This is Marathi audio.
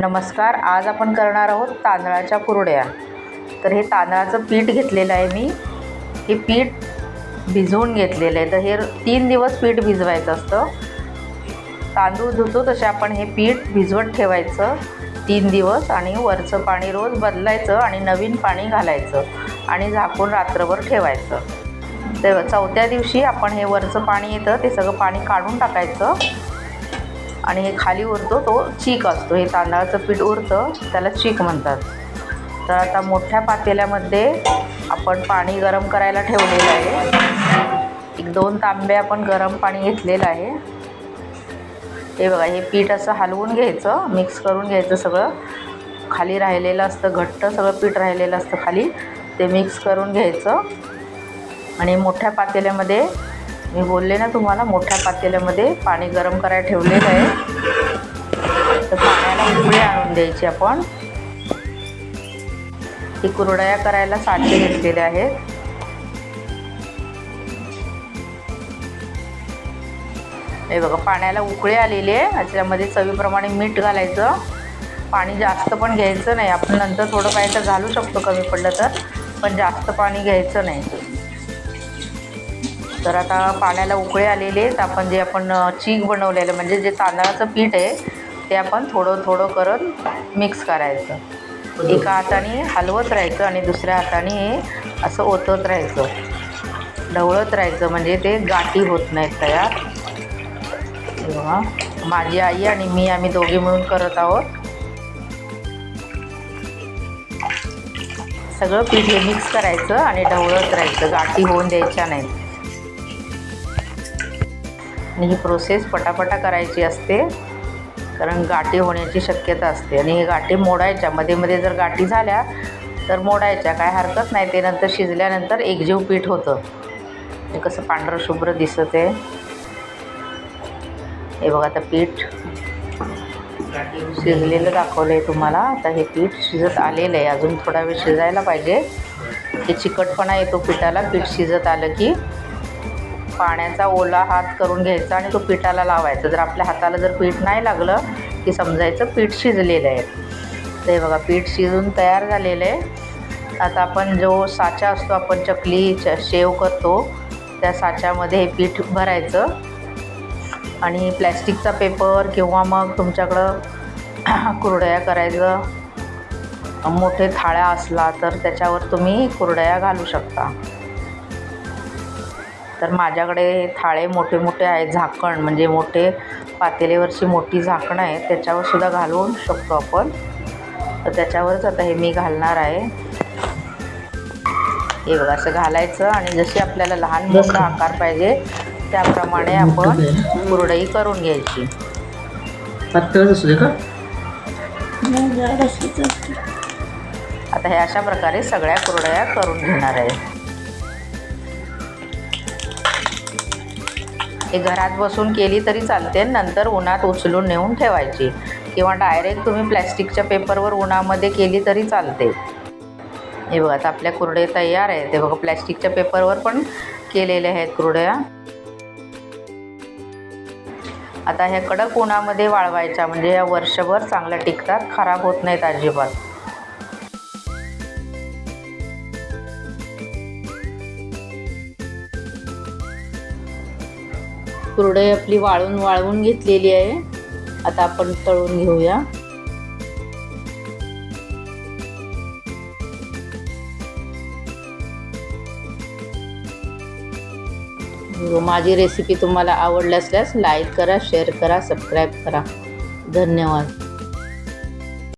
नमस्कार आज आपण करणार आहोत तांदळाच्या कुरड्या. तर हे तांदळाचं पीठ घेतलेलं आहे मी. हे पीठ भिजवून घेतलेलं आहे. तर हे तीन दिवस पीठ भिजवायचं असतं. तांदूळ धुतो तसे आपण हे पीठ भिजवत ठेवायचं तीन दिवस आणि वरचं पाणी रोज बदलायचं आणि नवीन पाणी घालायचं आणि झाकून रात्रभर ठेवायचं. तर चौथ्या दिवशी आपण हे वरचं पाणी येतं ते सगळं पाणी काढून टाकायचं. आणि हे खाली उरतो तो चीक असतो. हे तांदळाचं पीठ उरतं त्याला चीक म्हणतात. तर आता मोठ्या पातेल्यामध्ये आपण पाणी गरम करायला ठेवलेलं आहे. एक दोन तांबे आपण गरम पाणी घेतलेलं आहे. हे बघा हे पीठ असं हलवून घ्यायचं मिक्स करून घ्यायचं सगळं. खाली राहिलेलं असतं घट्ट सगळं पीठ राहिलेलं असतं खाली. ते मिक्स करून घ्यायचं. आणि मोठ्या पातेल्यामध्ये मी बोलले ना तुम्हाला मोठ्या पातेल्यामध्ये पाणी गरम करायला ठेवलेलं आहे. तर पाण्याला उकळी आणून द्यायची आपण. ही कुरडया करायला साचे घेतलेले आहेत. हे बघा पाण्याला उकळी आलेली आहे. त्याच्यामध्ये चवीप्रमाणे मीठ घालायचं. पाणी जास्त पण घ्यायचं नाही. आपण नंतर थोडं पाहिजे घालू शकतो कमी पडलं तर पण जास्त पाणी घ्यायचं नाही. तर आता पाण्याला उकळे आलेले आहेत. आपण जे आपण चीक बनवलेलं म्हणजे जे तांदळाचं पीठ आहे ते आपण थोडं थोडं करत मिक्स करायचं. एका हाताने हलवत राहायचं आणि दुसऱ्या हाताने हे असं ओतत राहायचं. ढवळत राहायचं म्हणजे ते गाठी होत नाहीत तयार. माझी आई आणि मी आम्ही दोघे मिळून करत आहोत. सगळं पीठ हे मिक्स करायचं आणि ढवळत राहायचं. गाठी होऊन द्यायच्या नाहीत. आणि ही प्रोसेस पटापटा करायची असते. कारण गाठी होण्याची शक्यता असते. आणि हे गाठी मोडायच्या मध्ये मध्ये जर गाठी झाल्या तर मोडायच्या. काय हरकत नाही. ते नंतर शिजल्यानंतर एकजीव पीठ होतं. ते कसं पांढरं शुभ्र दिसत आहे. हे बघा आता पीठ शिजलेलं दाखवलं आहे तुम्हाला. आता हे पीठ शिजत आलेलं आहे. अजून थोडा वेळ शिजायला पाहिजे. हे चिकटपणा येतो पिठाला. पीठ शिजत आलं की पाण्याचा ओला हात करून घ्यायचा आणि तो पिठाला लावायचा. जर आपल्या हाताला जर पीठ नाही लागलं की समजायचं पीठ शिजलेलं आहे. ते बघा पीठ शिजून तयार झालेलं आहे. आता आपण जो साचा असतो आपण चकली च शेव करतो त्या साच्यामध्ये हे पीठ भरायचं. आणि प्लॅस्टिकचा पेपर किंवा मग तुमच्याकडं कुरडया करायचं. मोठे थाळ्या असला तर त्याच्यावर तुम्ही कुरडया घालू शकता. तर माझ्याकडे थाळे मोठे मोठे आहेत झाकण म्हणजे मोठे पातेल्यावरची मोठी झाकणं आहे. त्याच्यावर सुद्धा घालू शकतो आपण. तर त्याच्यावरच आता हे मी घालणार आहे. हे बघा असं घालायचं आणि जशी आपल्याला लहान मोठा आकार पाहिजे त्याप्रमाणे आपण कुरडई करून घ्यायची. का? आता हे अशा प्रकारे सगळ्या कुरडया करून घेणार आहे. हे घरात बसून केली तरी चालते नंतर उन्हात उचलून नेऊन ठेवायची. किंवा डायरेक्ट तुम्ही प्लॅस्टिकच्या पेपरवर उन्हामध्ये केली तरी चालते. हे बघा आता आपल्या कुरडे तयार आहेत. ते बघा प्लॅस्टिकच्या पेपरवर पण केलेल्या आहेत कुरड्या. आता ह्या कडक उन्हामध्ये वाळवायच्या म्हणजे या वर्षभर चांगल्या टिकतात खराब होत नाहीत अजिबात. कुरडई आपली वाळून वाळवून घेतलेली आहे. आता आपण तळून घेऊया. हो, माझी रेसिपी तुम्हाला आवडली असल्यास लाईक करा शेअर करा सबस्क्राईब करा. धन्यवाद.